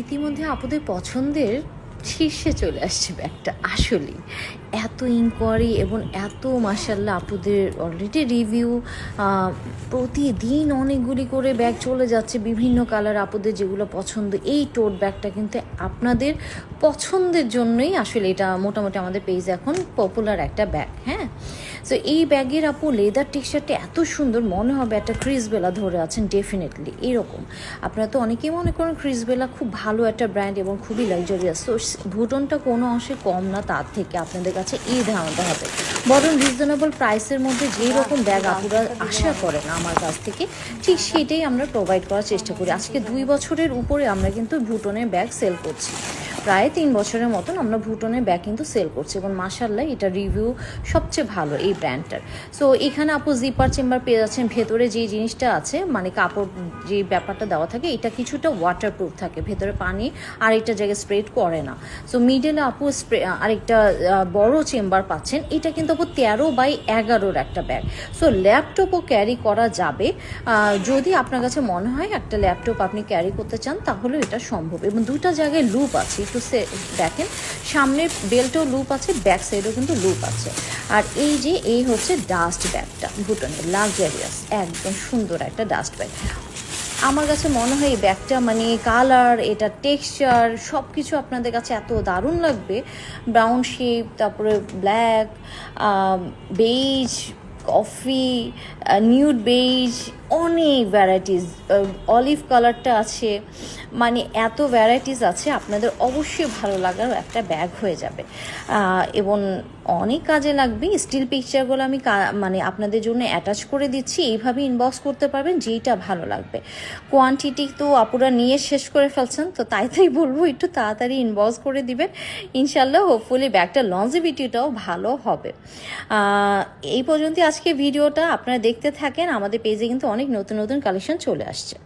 ইতিমধ্যে আপুদের পছন্দের শীর্ষে চলে আসছে ব্যাগটা, আসলেই। এত ইনকোয়ারি এবং এত মাসাল্লাহ আপুদের অলরেডি রিভিউ প্রতিদিন অনেকগুলি করে ব্যাগ চলে যাচ্ছে, বিভিন্ন কালার আপুদের যেগুলো পছন্দ। এই টোট ব্যাগটা কিন্তু আপনাদের পছন্দের জন্যই আসলে এটা মোটামুটি আমাদের পেজ এখন পপুলার একটা ব্যাগ হ্যাঁ? সো এই ব্যাগের আপু লেদার টেক্সচারটা এত সুন্দর, মনে হবে একটা ক্রিসবেলা ধরে আছেন ডেফিনেটলি এরকম। আপনারা তো অনেকেই মনে করেন ক্রিসবেলা খুব ভালো একটা ব্র্যান্ড এবং খুবই লাক্সারিয়াস তো ভুটনটা কোনো অংশে কম না তার থেকে আপনাদের কাছে এই ধারণাটা হবে। বরং রিজনেবল প্রাইসের মধ্যে যেই রকম ব্যাগ আপুরা আশা করেন আমার কাছ থেকে, ঠিক সেটাই আমরা প্রোভাইড করার চেষ্টা করি। আজকে দুই বছরের উপরে আমরা কিন্তু ভুটনের ব্যাগ সেল করছি। প্রায় তিন বছরের মতন আমরা ভুটনের ব্যাগ কিন্তু সেল করছি এবং মাসাল্লাহ এটা রিভিউ সবচেয়ে ভালো এই ব্র্যান্ডটার সো এখানে আপু জিপার চেম্বার পেয়ে যাচ্ছেন, ভেতরে যে জিনিসটা আছে মানে কাপড় যে ব্যাপারটা দেওয়া থাকে, এটা কিছুটা ওয়াটারপ্রুফ থাকে, ভেতরে পানি আরেকটা জায়গায় স্প্রেড করে না। সো মিডলে আপু স্প্রে আরেকটা বড় চেম্বার পাচ্ছেন, এটা কিন্তু আপু তেরো বাই এগারোর একটা ব্যাগ সো ল্যাপটপও ক্যারি করা যাবে। যদি আপনার কাছে মনে হয় একটা ল্যাপটপ আপনি ক্যারি করতে চান, তাহলে এটা সম্ভব। এবং দুটা জায়গায় লুপ আছে। একটু দেখেন সামনের বেল্টও লুপ আছে ব্যাক সাইডেও কিন্তু লুপ আছে। আর এই যে, এই হচ্ছে ডাস্ট ব্যাগটা ভুটানের লাক্সারিয়াস একদম সুন্দর একটা ডাস্ট ব্যাগ আমার কাছে মনে হয় এই ব্যাগটা মানে কালার এটা টেক্সচার সব কিছু আপনাদের কাছে এত দারুণ লাগবে। ব্রাউন শেপ তারপরে black beige coffee nude beige অনেক ভ্যারাইটিস অলিভ কালারটা আছে। মানে এত ভ্যারাইটিস আছে, আপনাদের অবশ্যই ভালো লাগার একটা ব্যাগ হয়ে যাবে। এবং অনেক কাজে লাগবে। স্টিল পিকচারগুলো আমি মানে আপনাদের জন্য অ্যাটাচ করে দিচ্ছি। এইভাবে ইনবক্স করতে পারবেন, যেইটা ভালো লাগবে। কোয়ান্টিটি তো আপুরা নিয়ে শেষ করে ফেলছেন, তো তাই তাই বলব, একটু তাড়াতাড়ি ইনবক্স করে দিবেন। ইনশাল্লাহ হোপফুলি ব্যাগটার লঞ্জিবিলিটিটাও ভালো হবে। এই পর্যন্ত আজকে ভিডিওটা। আপনারা দেখতে থাকেন, আমাদের পেজে কিন্তু অনেক নতুন নতুন কালেকশন চলে আসছে।